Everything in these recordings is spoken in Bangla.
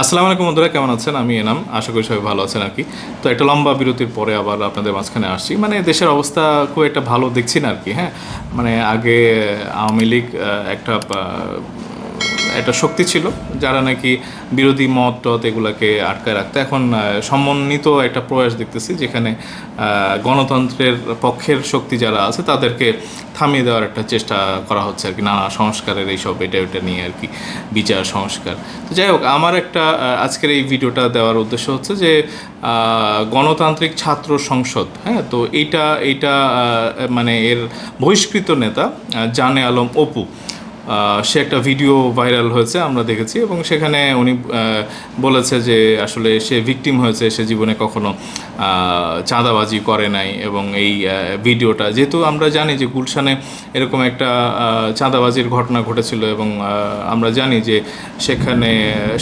আসসালামু আলাইকুম বন্ধুরা, কেমন আছেন? আমি এনাম, আশা করি সবাই ভালো আছেন আর কি। তো একটা লম্বা বিরতির পরে আবার আপনাদের মাঝখানে আসছি। মানে দেশের অবস্থা খুব একটা ভালো দেখছি না আর কি হ্যাঁ। মানে আগে আওয়ামী লীগ একটা একটা শক্তি ছিল, যারা নাকি বিরোধী মত টত এগুলাকে আটকায় রাখতো। এখন সমন্বিত একটা প্রয়াস দেখতেছি, যেখানে গণতন্ত্রের পক্ষের শক্তি যারা আছে, তাদেরকে থামিয়ে দেওয়ার একটা চেষ্টা করা হচ্ছে আর কি, নানা সংস্কারের এইসব এটা ওটা নিয়ে আর কি, বিচার, সংস্কার। তো যাই হোক, আমার একটা আজকের এই ভিডিওটা দেওয়ার উদ্দেশ্য হচ্ছে যে গণতান্ত্রিক ছাত্র সংসদ হ্যাঁ তো এইটা এইটা মানে এর বহিষ্কৃত নেতা জানে আলম অপু সে একটা ভিডিও ভাইরাল হয়েছে, আমরা দেখেছি, এবং সেখানে উনি বলেছে যে আসলে সে ভিকটিম হয়েছে, সে জীবনে কখনো চাঁদাবাজি করে নাই, এবং এই ভিডিওটা যেহেতু আমরা জানি যে গুলশানে এরকম একটা চাঁদাবাজির ঘটনা ঘটেছিল, এবং আমরা জানি যে সেখানে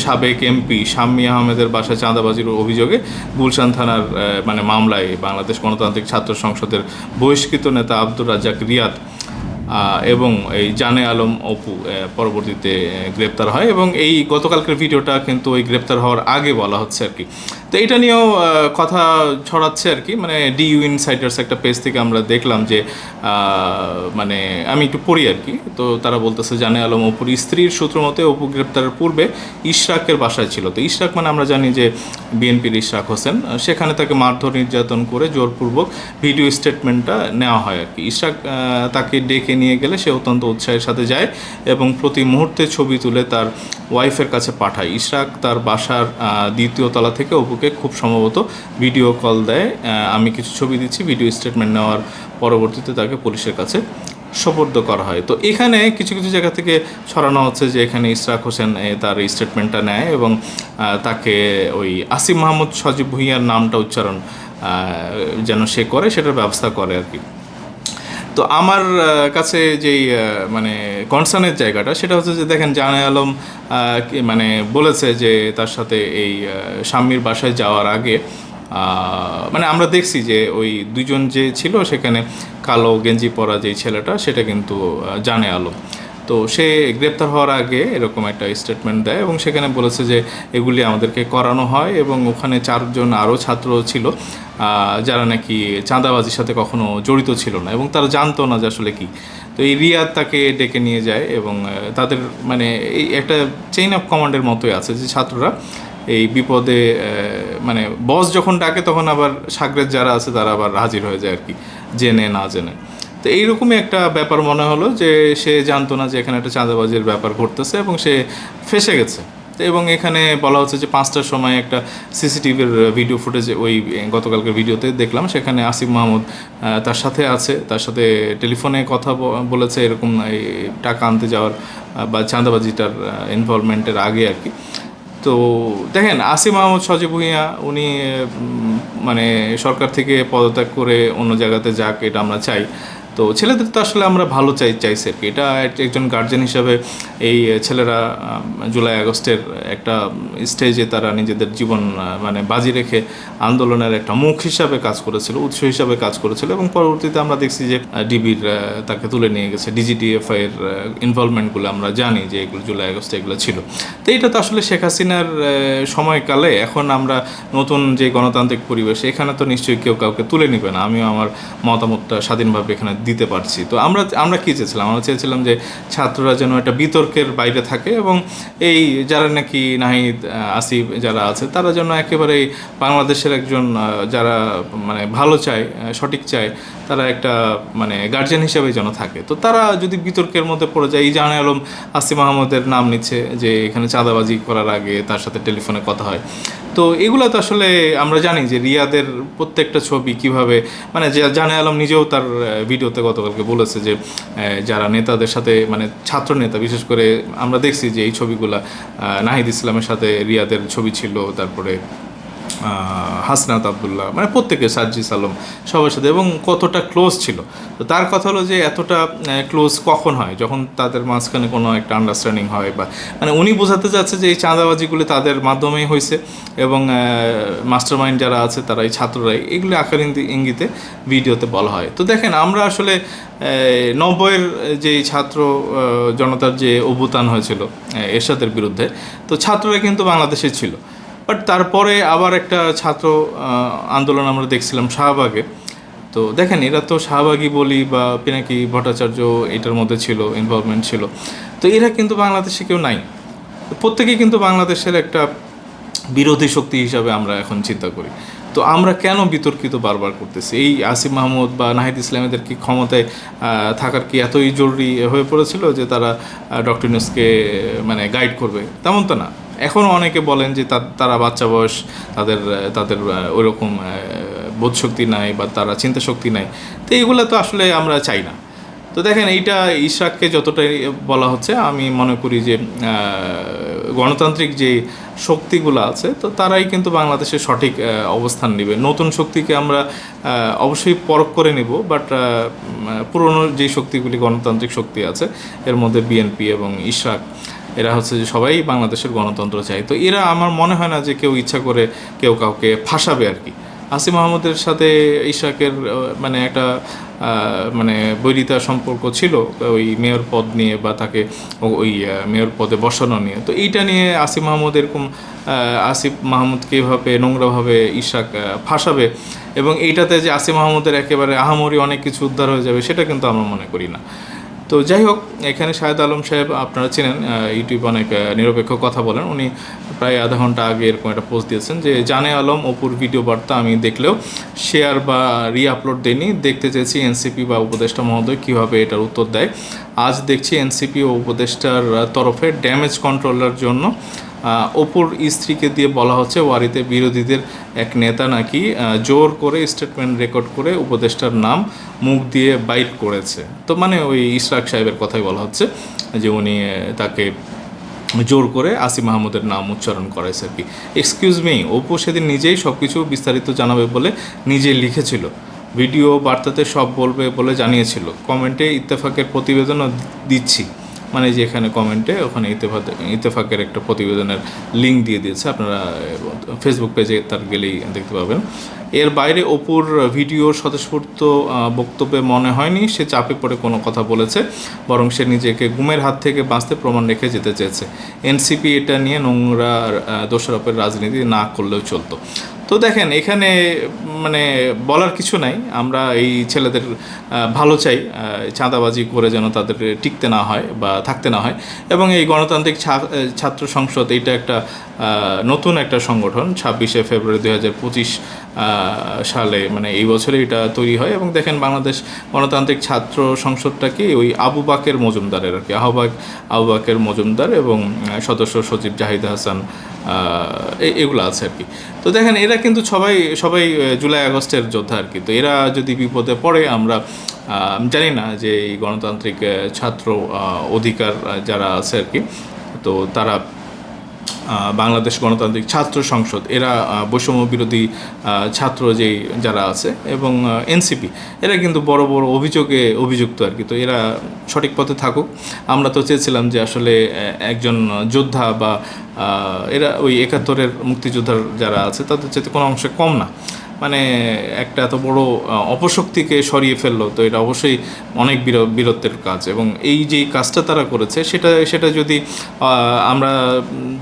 সাবেক এমপি শাম্মী আহমেদের বাসায় চাঁদাবাজির অভিযোগে গুলশান থানার মানে মামলায় বাংলাদেশ গণতান্ত্রিক ছাত্র সংসদের বহিষ্কৃত নেতা আব্দুর রাজ্জাক রিয়াদ এবং এই জানে আলম অপু পরবর্তীতে গ্রেপ্তার হয় এবং এই গতকালকের ভিডিওটা কিন্তু ওই গ্রেপ্তার হওয়ার আগে বলা হচ্ছে আর কি। তো এটা নিয়েও কথা ছড়াচ্ছে আর কি। মানে ডি ইউ ইনসাইডার্স একটা পেজ থেকে আমরা দেখলাম যে মানে আমি একটু পড়ি আর কি। তো তারা বলতেছে, জানে আলম, অপুর স্ত্রীর সূত্র মতে অপু গ্রেপ্তারের পূর্বে ইশরাকের বাসায় ছিল। তো ইশরাক মানে আমরা জানি যে বিএনপির ইশরাক হোসেন। সেখানে তাকে মারধর, নির্যাতন করে জোরপূর্বক ভিডিও স্টেটমেন্টটা নেওয়া হয় আর কি। ইশরাক তাকে ডেকে নিয়ে গেলে সে অত্যন্ত উৎসাহের সাথে যায় এবং প্রতি মুহূর্তে ছবি তুলে তার ওয়াইফের কাছে পাঠায়। ইশরাক তার বাসার দ্বিতীয় তলা থেকে অপুকে খুব সম্ভবত ভিডিও কল দেয়। আমি কিছু ছবি দিচ্ছি, ভিডিও স্টেটমেন্ট নেওয়ার পরবর্তীতে তাকে পুলিশের কাছে সোপর্দ করা হয়। তো এখানে কিছু কিছু জায়গা থেকে ছড়ানো হচ্ছে যে এখানে ইশরাক হোসেন তার স্টেটমেন্টটা নেয় এবং তাকে ওই আসিম মাহমুদ সজীব ভুঁইয়ার নামটা উচ্চারণ যেন সে করে, সেটার ব্যবস্থা করে আর কি। তো আমার কাছে যেই মানে কনসার্নের জায়গাটা, সেটা হচ্ছে যে দেখেন জানে আলম মানে বলেছে যে তার সাথে এই স্বামীর বাসায় যাওয়ার আগে মানে আমরা দেখছি যে ওই দুজন যে ছিল সেখানে কালো গেঞ্জি পরা যেই ছেলেটা, সেটা কিন্তু জানে আলম। তো সে গ্রেপ্তার হওয়ার আগে এরকম একটা স্টেটমেন্ট দেয় এবং সেখানে বলেছে যে এগুলি আমাদেরকে করানো হয় এবং ওখানে চারজন আরও ছাত্র ছিল যারা নাকি চাঁদাবাজির সাথে কখনো জড়িত ছিল না এবং তারা জানতো না যে আসলে কি। তো এই রিয়াদ তাকে ডেকে নিয়ে যায় এবং তাদের মানে এই একটা চেইন অফ কমান্ডের মতোই আছে যে ছাত্ররা এই বিপদে মানে বস যখন ডাকে তখন আবার সাগরের যারা আছে তারা আবার হাজির হয়ে যায় আর কি, জেনে না জেনে। তো এইরকমই একটা ব্যাপার মনে হলো যে সে জানতো না যে এখানে একটা চাঁদাবাজির ব্যাপার ঘটতেছে এবং সে ফেসে গেছে। এবং এখানে বলা হচ্ছে যে পাঁচটার সময় একটা সিসিটিভির ভিডিও ফুটেজ ওই, গতকালকের ভিডিওতে দেখলাম। সেখানে আসিফ মাহমুদ তার সাথে আছে, তার সাথে টেলিফোনে কথা বলেছে এরকম টাকা আনতে যাওয়ার বা চাঁদাবাজিটার ইনভলভমেন্টের আগে আর কি। তো দেখেন আসিম মাহমুদ সজীব ভুঁইয়া, উনি মানে সরকার থেকে পদত্যাগ করে অন্য জায়গাতে যাক, এটা আমরা চাই। তো ছেলেদের তো আসলে আমরা ভালো চাই চাইছি আর কি এটা একজন গার্জেন হিসাবে এই ছেলেরা জুলাই আগস্টের একটা স্টেজে তারা নিজেদের জীবন মানে বাজি রেখে আন্দোলনের একটা মুখ হিসাবে কাজ করেছিল, উৎস হিসাবে কাজ করেছিল এবং পরবর্তীতে আমরা দেখছি যে ডিবির তাকে তুলে নিয়ে গেছে। ডিজিটিএফআই এর ইনভলভমেন্টগুলো আমরা জানি যে এগুলো জুলাই আগস্টে এগুলো ছিল। তো এটা তো আসলে শেখ হাসিনার সময়কালে এখন আমরা নতুন যে গণতান্ত্রিক পরিবেশ, এখানে তো নিশ্চয়ই কেউ কাউকে তুলে নিবে না। আমিও আমার মতামতটা স্বাধীনভাবে এখানে দিতে পারছি। তো আমরা আমরা কী চেয়েছিলাম? আমরা চেয়েছিলাম যে ছাত্ররা যেন একটা বিতর্কের বাইরে থাকে এবং এই যারা নাকি নাহিদ আসিফ যারা আছে তারা যেন একেবারেই বাংলাদেশের একজন যারা মানে ভালো চায় সঠিক চায় তারা একটা মানে গার্জিয়ান হিসেবে যেন থাকে। তো তারা যদি বিতর্কের মধ্যে পড়ে যায় এই জাহান আলম আসিম আহমদের নাম নিচ্ছে যে এখানে চাঁদাবাজি করার আগে তার সাথে টেলিফোনে কথা হয়। তো এগুলো তো আসলে আমরা জানি যে রিয়াদের প্রত্যেকটা ছবি কীভাবে মানে জানে আলম নিজেও তার আহ, ভিডিওতে গতকালকে বলেছে যে যারা নেতাদের সাথে মানে ছাত্র নেতা, বিশেষ করে আমরা দেখছি যে এই ছবিগুলা নাহিদ ইসলামের সাথে রিয়াদের ছবি ছিল, তারপরে হাসনাত আবদুল্লাহ মানে প্রত্যেকে সার্জিস আলম সবার সাথে, এবং কতটা ক্লোজ ছিল। তো তার কথা হলো যে এতটা ক্লোজ কখন হয়? যখন তাদের মাঝখানে কোনো একটা আন্ডারস্ট্যান্ডিং হয় বা মানে উনি বোঝাতে যাচ্ছে যে এই চাঁদাবাজিগুলি তাদের মাধ্যমেই হয়েছে, এবং মাস্টার মাইন্ড যারা আছে, তারা এই ছাত্ররাই, এগুলি আকার ইঙ্গি- ইঙ্গিতে ভিডিওতে বলা হয়। তো দেখেন, আমরা আসলে নব্বইয়ের যে ছাত্র জনতার যে অভ্যুত্থান হয়েছিল এরশাদের বিরুদ্ধে, তো ছাত্ররা কিন্তু বাংলাদেশে ছিল। বাট তারপরে আবার একটা ছাত্র আন্দোলন আমরা দেখছিলাম শাহবাগে। তো দেখেন, এরা তো শাহবাগী বলি বা পিনাকি ভট্টাচার্য এটার মধ্যে ছিল ইনভলভমেন্ট ছিল। তো এরা কিন্তু বাংলাদেশে কেউ নাই। প্রত্যেকেই কিন্তু বাংলাদেশের একটা বিরোধী শক্তি হিসাবে আমরা এখন চিন্তা করি। তো আমরা কেন বিতর্কিত বারবার করতেছি? এই আসিফ মাহমুদ বা নাহিদ ইসলামীদের কি ক্ষমতায় থাকার কি এতই জরুরি হয়ে পড়েছিল যে তারা ডক্টর ইউনুসকে মানে গাইড করবে? তেমন তো না। এখনও অনেকে বলেন যে তারা বাচ্চা বয়স, তাদের তাদের ওইরকম বোধশক্তি নাই বা তারা চিন্তা শক্তি নাই। তো এইগুলো তো আসলে আমরা চাই না। তো দেখেন, এইটা ইশরাককে যতটাই বলা হচ্ছে, আমি মনে করি যে গণতান্ত্রিক যে শক্তিগুলো আছে, তো তারাই কিন্তু বাংলাদেশের সঠিক অবস্থান নেবে। নতুন শক্তিকে আমরা অবশ্যই পরখ করে নিব, বাট পুরনো যে শক্তিগুলি গণতান্ত্রিক শক্তি আছে, এর মধ্যে বিএনপি এবং ইশরাক এরা হচ্ছে যে সবাই বাংলাদেশের গণতন্ত্র চায়। তো এরা আমার মনে হয় না যে কেউ ইচ্ছা করে কেউ কাউকে ফাঁসাবে আর কি। আসিম মাহমুদের সাথে ইশাকের মানে একটা মানে বৈরিতা সম্পর্ক ছিল, ওই মেয়র পদ নিয়ে বা তাকে ওই মেয়র পদে বসানো নিয়ে। তো এইটা নিয়ে আসিফ মাহমুদ এরকম আসিফ মাহমুদকে এভাবে নোংরাভাবে ইশাক ফাঁসাবে এবং এইটাতে যে আসিফ মাহমুদের একেবারে আহামরি অনেক কিছু উদ্ধার হয়ে যাবে, সেটা কিন্তু আমরা মনে করি না। তো যাই হোক, এখানে শাহেদ আলম সাহেব আপনারা চেনেন ইউটিউব অনেক নিরপেক্ষ কথা বলেন। উনি প্রায় আধা ঘণ্টা আগে এরকম একটা পোস্ট দিয়েছেন যে, জানে আলম, অপুর ভিডিও বার্তা আমি দেখলেও শেয়ার বা রি আপলোড দেইনি। দেখতে চেয়েছি এনসিপি বা উপদেষ্টা মহোদয় কীভাবে এটার উত্তর দেয়। আজ দেখছি এনসিপি ও উপদেষ্টার তরফে ড্যামেজ কন্ট্রোলের জন্য অপুর স্ত্রীকে দিয়ে বলা হচ্ছে, ওয়ারিতে বিরোধীদের এক নেতা নাকি জোর করে স্টেটমেন্ট রেকর্ড করে উপদেষ্টার নাম মুখ দিয়ে বাইট করেছে। তো মানে ওই ইশরাক সাহেবের কথাই বলা হচ্ছে যে উনি তাকে জোর করে আসিফ মাহমুদের নাম উচ্চারণ করাইছে আর কি। এক্সকিউজ মি অপু সেদিন নিজেই সব কিছু বিস্তারিত জানাবে বলে নিজে লিখেছিল। ভিডিও বার্তাতে সব বলবে বলে জানিয়েছিল। কমেন্টে ইত্তেফাকের প্রতিবেদনও দিচ্ছি। মানে যে এখানে কমেন্টে ওখানে ইত্তেফাক, ইত্তেফাকের একটা প্রতিবেদনের লিঙ্ক দিয়ে দিয়েছে। আপনারা ফেসবুক পেজে তার গেলেই দেখতে পাবেন। এর বাইরে অপুর ভিডিওর স্বতঃস্ফূর্ত বক্তব্যে মনে হয়নি, সে চাপে পড়ে কোনো কথা বলেছে, বরং সে নিজেকে গুমের হাত থেকে বাঁচতে প্রমাণ রেখে যেতে চেয়েছে। এনসিপি এটা নিয়ে নোংরা দোষারোপের রাজনীতি না করলেও চলতো। তো দেখেন, এখানে মানে বলার কিছু নাই। আমরা এই ছেলেদের ভালো চাই চাঁদাবাজি করে যেন তাদের টিকতে না হয় বা থাকতে না হয়। এবং এই গণতান্ত্রিক ছাত্র সংসদ এটা একটা নতুন একটা সংগঠন। ছাব্বিশে ফেব্রুয়ারি দু হাজার পঁচিশ সালে মানে এই বছরে এটা তৈরি হয় এবং দেখেন বাংলাদেশ গণতান্ত্রিক ছাত্র সংসদটা কি ওই আবু বাকের মজুমদারের আর কি আহ্বাক আবু বাকের মজুমদার এবং সদস্য সচিব জাহিদ হাসান এগুলো আছে আর কি। তো দেখেন এরা কিন্তু সবাই সবাই জুলাই আগস্টের যোদ্ধা আর কি। তো এরা যদি বিপদে পড়ে আমরা জানি না যে এই গণতান্ত্রিক ছাত্র অধিকার যারা আছে আর কি, তো তারা বাংলাদেশ গণতান্ত্রিক ছাত্র সংসদ, এরা বৈষম্য বিরোধী ছাত্র যে যারা আছে এবং এনসিপি, এরা কিন্তু বড় বড় অভিযোগে অভিযুক্ত আর কি। তো এরা সঠিক পথে থাকুক। আমরা তো চেয়েছিলাম যে আসলে একজন যোদ্ধা বা এরা ওই একাত্তরের মুক্তিযোদ্ধার যারা আছে, তাদের চেয়ে কোনো অংশে কম না। মানে একটা এত বড় অপশক্তিকে সরিয়ে ফেলল। তো এটা অবশ্যই অনেক বীর- বীরত্বের কাজ এবং এই যে কাজটা তারা করেছে, সেটা সেটা যদি আমরা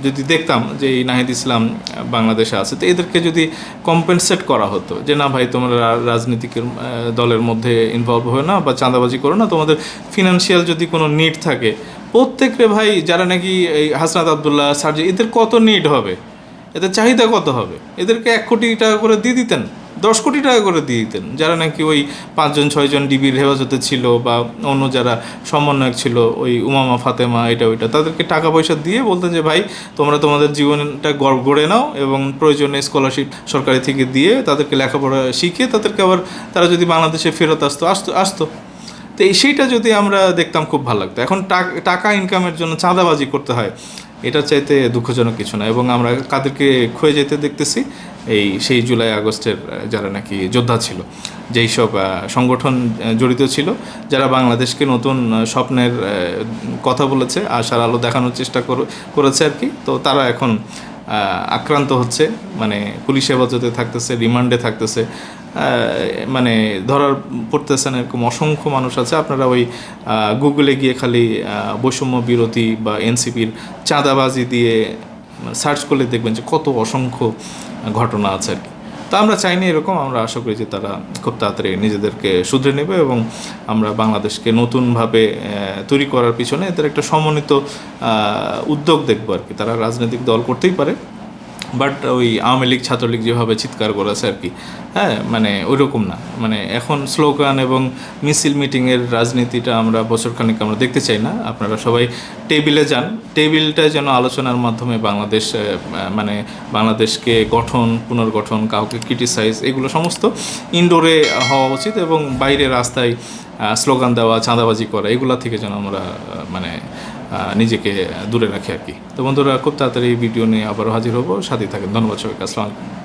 যদি দেখতাম যে এই নাহিদ ইসলাম বাংলাদেশে আছে, তো এদেরকে যদি কম্পেনসেট করা হতো যে, না ভাই, তোমরা রাজনীতিক দলের মধ্যে ইনভলভ হয়ে না বা চাঁদাবাজি করো না, তোমাদের ফিনান্সিয়াল যদি কোনো নিড থাকে, প্রত্যেকরে ভাই যারা নাকি এই হাসনাত আবদুল্লাহ, সার্জি, এদের কত নিড হবে? এদের চাহিদা কত হবে? এদেরকে এক কোটি টাকা করে দিয়ে দিতেন, দশ কোটি টাকা করে দিয়ে দিতেন। যারা নাকি ওই পাঁচজন, ছয়জন ডিবির হেফাজতে ছিল বা অন্য যারা সমন্বয়ক ছিল, ওই উমামা, ফাতেমা, এটা ওইটা, তাদেরকে টাকা পয়সা দিয়ে বলতেন যে, ভাই, তোমরা তোমাদের জীবনটা গড়, গড়ে নাও এবং প্রয়োজনে স্কলারশিপ সরকারি থেকে দিয়ে তাদেরকে লেখাপড়া শিখিয়ে তাদেরকে আবার তারা যদি বাংলাদেশে ফেরত আসতো আসতো আসতো। তো সেইটা যদি আমরা দেখতাম, খুব ভালো লাগতো। এখন টাকা ইনকামের জন্য চাঁদাবাজি করতে হয়। এটার চাইতে দুঃখজনক কিছু না। এবং আমরা কাদেরকে ক্ষয়ে যেতে দেখতেছি, এই সেই জুলাই, আগস্টের যারা নাকি যোদ্ধা ছিল, যেই সব সংগঠন জড়িত ছিল, যারা বাংলাদেশকে নতুন স্বপ্নের কথা বলেছে, আশার আলো দেখানোর চেষ্টা করে- করেছে আর কি। তো তারা এখন আক্রান্ত হচ্ছে মানে পুলিশ হেফাজতে থাকতেছে, রিমান্ডে থাকতেছে। মানে ধরার পড়তেছেন এরকম অসংখ্য মানুষ আছে। আপনারা ওই গুগলে গিয়ে খালি বৈষম্য বিরতি বা এনসিপির চাঁদাবাজি দিয়ে সার্চ করলে দেখবেন যে কত অসংখ্য ঘটনা আছে আর কি। তো আমরা চাইনি এরকম, আমরা আশা করি যে তারা খুব তাড়াতাড়ি নিজেদেরকে শুধরে নেবে এবং আমরা বাংলাদেশকে নতুনভাবে তৈরি করার পিছনে এদের একটা সমন্বিত উদ্যোগ দেখব আর কি। তারা রাজনৈতিক দল করতেই পারে। বাট ওই আওয়ামী লীগ, ছাত্রলীগ যেভাবে চিৎকার করেছে আর কি হ্যাঁ মানে ওই রকম না। মানে এখন স্লোগান এবং মিছিল মিটিংয়ের রাজনীতিটা আমরা বছরখানিক আমরা দেখতে চাই না। আপনারা সবাই টেবিলে যান। টেবিলটা যেন আলোচনার মাধ্যমে বাংলাদেশ মানে বাংলাদেশকে গঠন, পুনর্গঠন, কাউকে ক্রিটিসাইজ এগুলো সমস্ত ইনডোরে হওয়া উচিত এবং বাইরে রাস্তায় স্লোগান দেওয়া, চাঁদাবাজি করা, এগুলা থেকে যেন আমরা মানে নিজেকে দূরে রাখি আর কি। তো বন্ধুরা, খুব তাড়াতাড়ি ভিডিও নিয়ে আবারও হাজির হব। সাথে থাকেন। ধন্যবাদ সবাইকে। আসসালামু